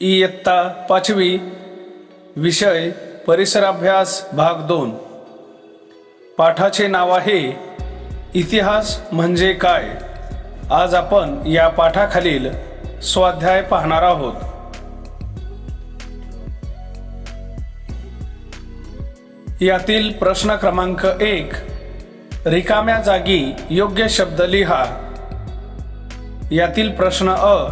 इयत्ता पाचवी विषय परिसराभ्यास भाग दोन. पाठाचे नाव आहे इतिहास म्हणजे काय? आज आपण या पाठाखालील स्वाध्याय पाहणार आहोत. यातील प्रश्न क्रमांक एक रिकाम्या जागी योग्य शब्द लिहा. यातील प्रश्न अ.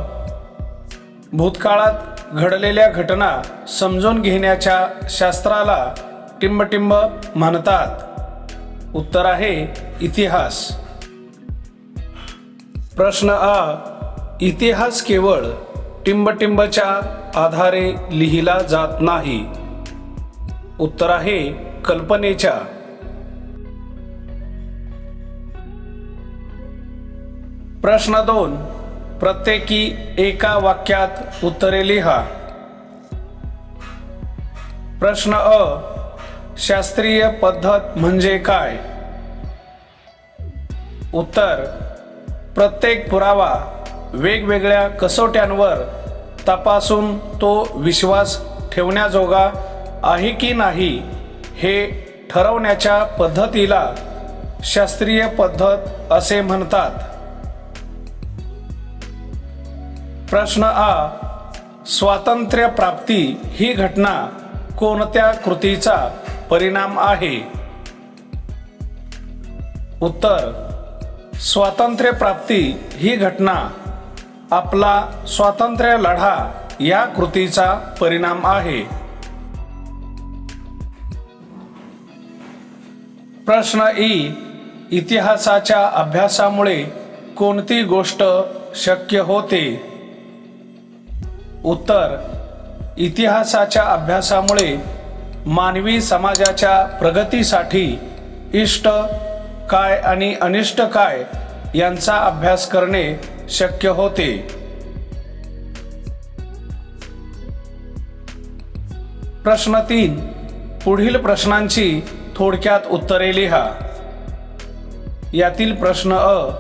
भूतकाळात घडलेल्या घटना समजून घेण्याच्या शास्त्राला टिंबटिंब म्हणतात. उत्तर आहे इतिहास. प्रश्न आ इतिहास केवळ टिंबटिंबच्या आधारे लिहिला जात नाही. उत्तर आहे कल्पनेच्या. प्रश्न दोन. प्रत्येकी एका वाक्यात उत्तरे लिहा. प्रश्न अ. शास्त्रीय पद्धत म्हणजे काय? उत्तर. प्रत्येक पुरावा वेगवेगळ्या कसोट्यांवर तपासून तो विश्वास ठेवण्याजोगा आहे की नाही हे ठरवण्याच्या पद्धतीला शास्त्रीय पद्धत असे म्हणतात. प्रश्न अ स्वातंत्र्य प्राप्ती ही घटना कोणत्या कृतीचा परिणाम आहे? उत्तर स्वातंत्र्य प्राप्ती ही घटना आपला स्वातंत्र्य लढा या कृतीचा परिणाम आहे. प्रश्न ई इतिहासाच्या अभ्यासामुळे कोणती गोष्ट शक्य होते? उत्तर इतिहासाच्या अभ्यासामुळे मानवी समाजाच्या प्रगतीसाठी इष्ट काय आणि अनिष्ट काय यांचा अभ्यास करणे शक्य होते. प्रश्न तीन पुढील प्रश्नांची थोडक्यात उत्तरे लिहा. यातील प्रश्न अ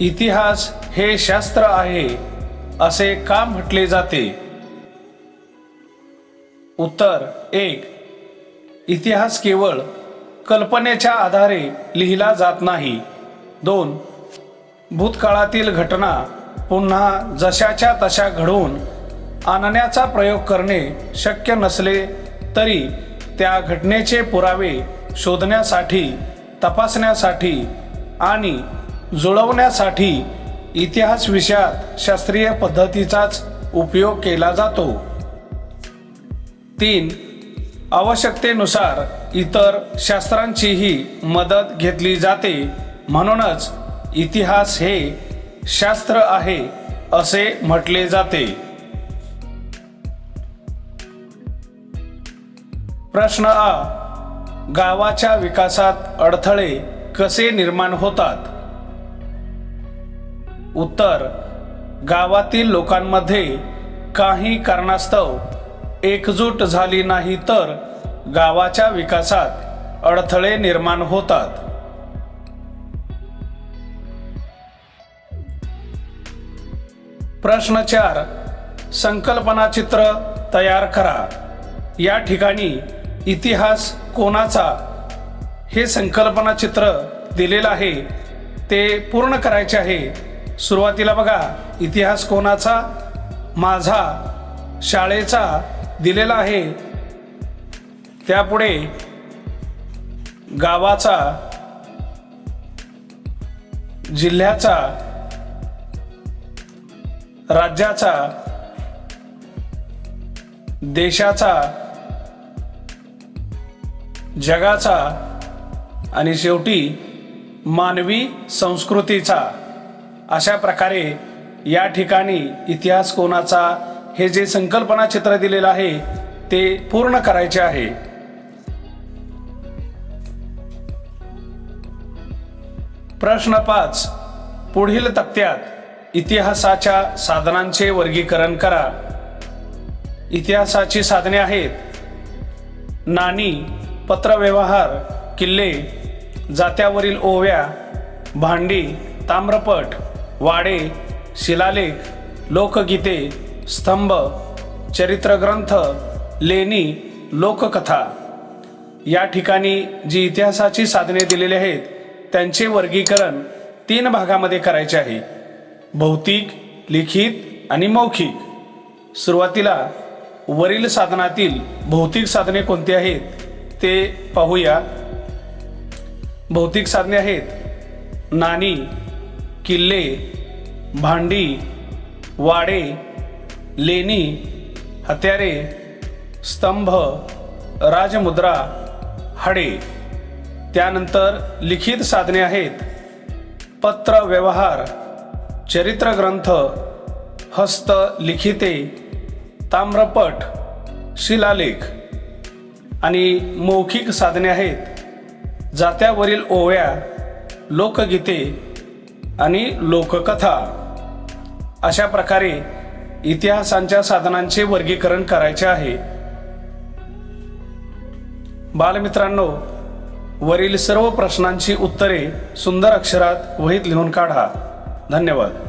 इतिहास हे शास्त्र आहे. असे का म्हटले जाते? उत्तर एक. इतिहास केवळ कल्पनेच्या आधारे लिहिला जात नाही. दोन. भूतकाळातील घटना पुन्हा जशाच्या तशा घडवून आणण्याचा प्रयोग करणे शक्य नसले तरी त्या घटनेचे पुरावे शोधण्यासाठी तपासण्यासाठी आणि जुळवण्यासाठी इतिहास विषयात शास्त्रीय पद्धतीचाच उपयोग केला जातो. तीन आवश्यकतेनुसार इतर शास्त्रांचीही मदत घेतली जाते. म्हणूनच इतिहास हे शास्त्र आहे असे म्हटले जाते. प्रश्न आ गावाच्या विकासात अडथळे कसे निर्माण होतात? उत्तर गावातील लोकांमध्ये काही कारणास्तव एकजूट झाली नाही तर गावाच्या विकासात अडथळे निर्माण होतात. प्रश्न चार संकल्पना चित्र तयार करा. या ठिकाणी इतिहास कोणाचा हे संकल्पना चित्र दिलेलं आहे ते पूर्ण करायचे आहे. सुरुवातीला बघा इतिहास कोणाचा? माझा. शाळेचा दिलेला आहे. त्यापुढे गावाचा जिल्ह्याचा राज्याचा देशाचा जगाचा आणि शेवटी मानवी संस्कृतीचा. अशा प्रकारे या ठिकाणी इतिहास कोणाचा हे जे संकल्पना चित्र दिलेलं आहे ते पूर्ण करायचे आहे. प्रश्न पाच पुढील तक्त्यात इतिहासाच्या साधनांचे वर्गीकरण करा. इतिहासाची साधने आहेत. नाणी पत्रव्यवहार किल्ले जात्यावरील ओव्या भांडी ताम्रपट वाडे शिलालेख लोकगीते स्तंभ चरित्रग्रंथ लेणी लोककथा. या ठिकाणी जी इतिहासाची साधने दिलेली आहेत त्यांचे वर्गीकरण तीन भागामध्ये करायचे आहे. भौतिक लिखित आणि मौखिक. सुरुवातीला वरील साधनातील भौतिक साधने कोणती आहेत ते पाहूया. भौतिक साधने आहेत नाणी किल्ले भांडी वाडे लेणी हत्यारे स्तंभ राजमुद्रा हाडे. त्यानंतर लिखित साधने आहेत. पत्र व्यवहार चरित्रग्रंथ हस्तलिखिते ताम्रपट शिलालेख आणि मौखिक साधने आहेत. जात्यावरील ओव्या लोकगीते आणि लोककथा अशा प्रकारे इतिहासांच्या साधनांचे वर्गीकरण करायचे आहे. बालमित्रांनो वरील सर्व प्रश्नांची उत्तरे सुंदर अक्षरात वहीत लिहून काढा. धन्यवाद.